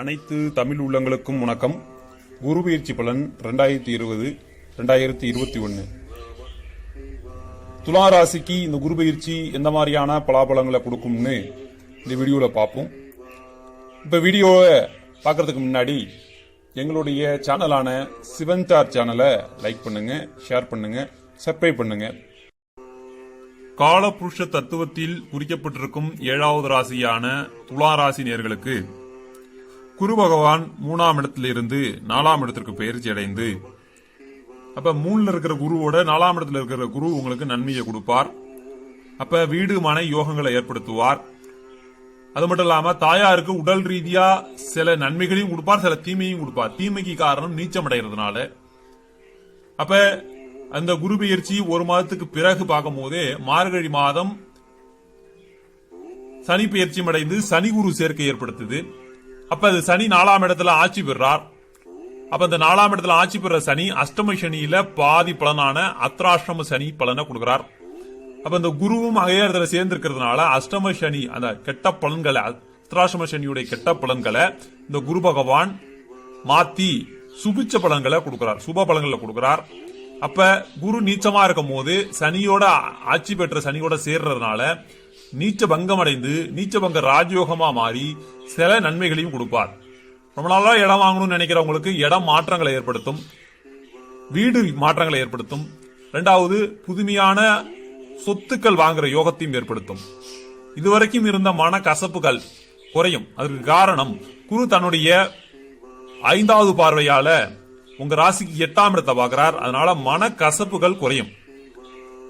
அனைத்து தமிழ் உள்ளங்களுக்கும் வணக்கம். குரு பயிற்சி பலன் ரெண்டாயிரத்தி இருபது ரெண்டாயிரத்தி இருபத்தி ஒன்று துலா ராசிக்கு இந்த குரு பயிற்சி எந்த மாதிரியான பலாபலங்களை கொடுக்கும்னு இந்த வீடியோவில் பார்ப்போம். இப்போ வீடியோவை பார்க்கறதுக்கு முன்னாடி எங்களுடைய சேனலான சிவன் ஸ்டார் சேனலை லைக் பண்ணுங்க ஷேர் பண்ணுங்க சப்ஸ்கிரைப் பண்ணுங்க. காலபுருஷ தத்துவத்தில் குறிக்கப்பட்டிருக்கும் ஏழாவது ராசியான துலா ராசி நேர்களுக்கு குரு பகவான் மூணாம் இடத்திலிருந்து நாலாம் இடத்திற்கு பயிற்சி அடைந்து அப்ப மூணுல இருக்கிற குருவோட நாலாம் இடத்துல இருக்கிற குரு உங்களுக்கு நன்மையை கொடுப்பார். அப்ப வீடு மனை யோகங்களை ஏற்படுத்துவார். அது மட்டும் இல்லாம தாயாருக்கு உடல் ரீதியா சில நன்மைகளையும் கொடுப்பார் சில தீமையும் கொடுப்பார். தீமைக்கு காரணம் நீச்சம் அடைகிறதுனால அப்ப அந்த குரு பயிற்சி ஒரு மாதத்துக்கு பிறகு பார்க்கும் போதே மார்கழி மாதம் சனி பயிற்சி அடைந்து சனி குரு சேர்க்கை ஏற்படுத்துது. அப்ப அது சனி நாலாம் இடத்துல ஆட்சி பெறார். அப்ப இந்த நாலாம் இடத்துல ஆட்சி பெற சனி அஷ்டம சனியில பாதி பலனான அத்ராஷ்டம சனி பலனை கொடுக்கிறார். அப்ப இந்த குருவும் அதே இடத்துல சேர்ந்து இருக்கிறதுனால அஷ்டம சனி அந்த கெட்ட பலன்களை அத்ராஷ்டம சனியுடைய கெட்ட பலன்களை இந்த குரு பகவான் மாத்தி சுபிச்ச பலன்களை கொடுக்கிறார். சுப பலன்களை கொடுக்கிறார். அப்ப குரு நீச்சமா இருக்கும் போது சனியோட ஆட்சி பெற்ற சனியோட சேர்றதுனால நீச்ச பங்கம் அடைந்து நீச்ச பங்க ராஜயோகமா மாறி சில நன்மைகளையும் கொடுப்பார். ரொம்ப நாளா இடம் வாங்கணும்னு நினைக்கிறவங்களுக்கு இடம் மாற்றங்களை ஏற்படுத்தும் வீடு மாற்றங்களை ஏற்படுத்தும். ரெண்டாவது புதுமையான சொத்துக்கள் வாங்குற யோகத்தையும் ஏற்படுத்தும். இதுவரைக்கும் இருந்த மன கசப்புகள் குறையும். அதற்கு காரணம் குரு தன்னுடைய ஐந்தாவது பார்வையால உங்க ராசிக்கு எட்டாம் இடத்தை பார்க்கிறார். அதனால மன கசப்புகள் குறையும்.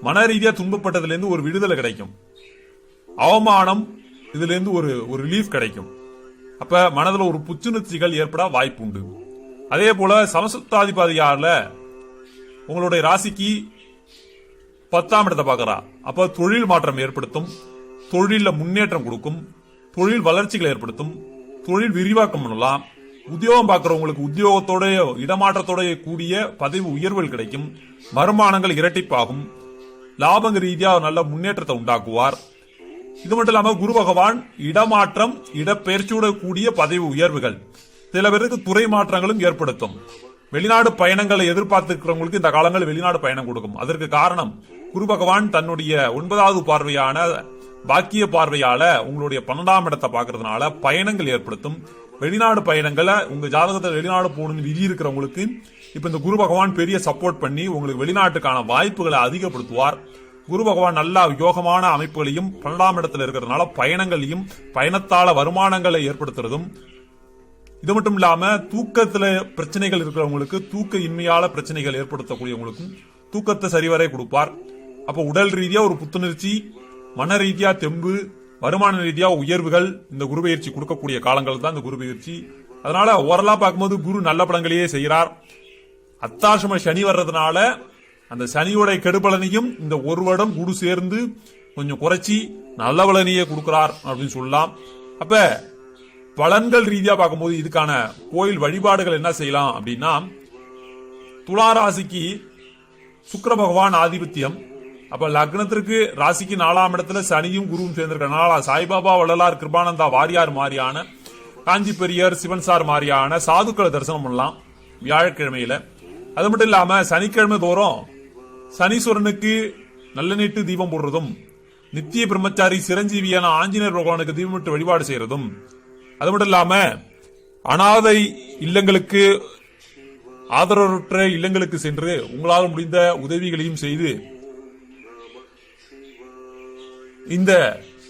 மன ரீதியா துன்பப்பட்டதுல இருந்து ஒரு விடுதலை கிடைக்கும். அவமானம் இதுல இருந்து ஒரு ஒரு ரிலீஃப் கிடைக்கும். அப்ப மனதுல ஒரு புத்துணர்ச்சிகள் ஏற்பட வாய்ப்பு உண்டு அதே போல சமசப்தாதிபதியால உங்களுடைய ராசிக்கு பத்தாம் இடத்தை பார்க்கறா. அப்ப தொழில் மாற்றம் ஏற்படுத்தும் தொழிலில் முன்னேற்றம் கொடுக்கும் தொழில் வளர்ச்சிகளை ஏற்படுத்தும் தொழில் விரிவாக்கம் பண்ணலாம். உத்தியோகம் பார்க்குறவங்களுக்கு உத்தியோகத்தோடைய இடமாற்றத்தோடைய கூடிய பதவி உயர்வுகள் கிடைக்கும். வருமானங்கள் இரட்டிப்பாகும். லாபங்க ரீதியாக நல்ல முன்னேற்றத்தை உண்டாக்குவார். இது மட்டும் இல்லாம குரு பகவான் இடமாற்றம் இடப்பெயர்ச்சியோட கூடிய பதவி உயர்வுகள். சில பேருக்கு துறை மாற்றங்களும் ஏற்படுத்தும். வெளிநாடு பயணங்களை எதிர்பார்த்திருக்கிறவங்களுக்கு இந்த காலங்கள் வெளிநாடு பயணம் கொடுக்கும். அதற்கு காரணம் குரு பகவான் தன்னுடைய ஒன்பதாவது பார்வையான பாக்கிய பார்வையால உங்களுடைய பன்னெண்டாம் இடத்தை பார்க்கறதுனால பயணங்கள் ஏற்படுத்தும். வெளிநாடு பயணங்களை உங்க ஜாதகத்தை வெளிநாடு போகணும்னு விதி இருக்கிறவங்களுக்கு இப்ப இந்த குரு பகவான் பெரிய சப்போர்ட் பண்ணி உங்களுக்கு வெளிநாட்டுக்கான வாய்ப்புகளை அதிகப்படுத்துவார். குரு பகவான் நல்லா யோகமான அமைப்புகளையும் பன்னெண்டாம் இடத்துல இருக்கிறதுனால பயணங்களையும் பயணத்தால வருமானங்களை ஏற்படுத்துறதும் இது மட்டும் இல்லாம தூக்கத்துல பிரச்சனைகள் இருக்கிறவங்களுக்கு தூக்க இன்மையால பிரச்சனைகள் ஏற்படுத்தக்கூடியவங்களுக்கும் தூக்கத்தை சரிவரை கொடுப்பார். அப்ப உடல் ரீதியா ஒரு புத்துணர்ச்சி மன ரீதியா தெம்பு வருமான ரீதியா உயர்வுகள் இந்த குரு பயிற்சி கொடுக்கக்கூடிய காலங்கள் தான் இந்த குரு பயிற்சி. அதனால ஓரலா பார்க்கும்போது குரு நல்ல படங்களையே செய்கிறார் அத்தாசம சனி வர்றதுனால அந்த சனியோட கெடுபலனையும் இந்த ஒரு வருடம் குரு சேர்ந்து கொஞ்சம் குறைச்சி நல்ல பலனையே கொடுக்கிறார் அப்படின்னு சொல்லலாம். அப்ப பலன்கள் ரீதியா பார்க்கும்போது இதுக்கான கோயில் வழிபாடுகள் என்ன செய்யலாம் அப்படின்னா துலா ராசிக்கு சுக்கிர பகவான் ஆதிபத்தியம். அப்ப லக்னத்திற்கு ராசிக்கு நாலாம் இடத்துல சனியும் குருவும் சேர்ந்திருக்கனால சாய்பாபா வள்ளலார் கிருபானந்தா வாரியார் மாதிரியான காஞ்சி பெரியார் சிவன் சார் மாதிரியான சாதுக்களை தரிசனம் பண்ணலாம் வியாழக்கிழமையில. அது மட்டும் இல்லாம சனிக்கிழமை தோறும் சனீஸ்வரனுக்கு நல்ல நீட்டு தீபம் போடுறதும் நித்திய பிரம்மச்சாரி சிரஞ்சீவியான ஆஞ்சநேயர் பகவானுக்கு தீபமிட்டு வழிபாடு செய்யறதும் அது மட்டும் இல்லாம அனாதை இல்லங்களுக்கு ஆதரவற்ற இல்லங்களுக்கு சென்று உங்களால் முடிந்த உதவிகளையும் செய்து இந்த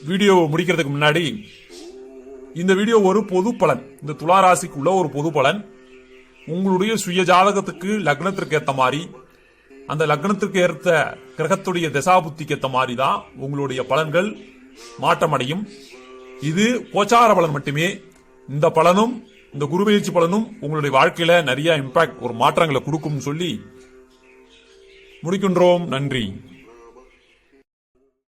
வீடியோ முடிக்கிறதுக்கு முன்னாடி இந்த வீடியோ ஒரு பொது பலன் இந்த துலா ராசிக்குள்ள ஒரு பொது பலன் உங்களுடைய சுய ஜாதகத்துக்கு லக்னத்திற்கு ஏத்த மாதிரி அந்த லக்னத்திற்கு ஏற்ற கிரகத்துடைய தசாபுத்திக்கு ஏற்ற மாதிரி தான் உங்களுடைய பலன்கள் மாற்றமடையும். இது கோச்சார பலன் மட்டுமே. இந்த பலனும் இந்த குரு பயிற்சி பலனும் உங்களுடைய வாழ்க்கையில நிறைய இம்பாக்ட் ஒரு மாற்றங்களை கொடுக்கும் சொல்லி முடிக்கின்றோம். நன்றி.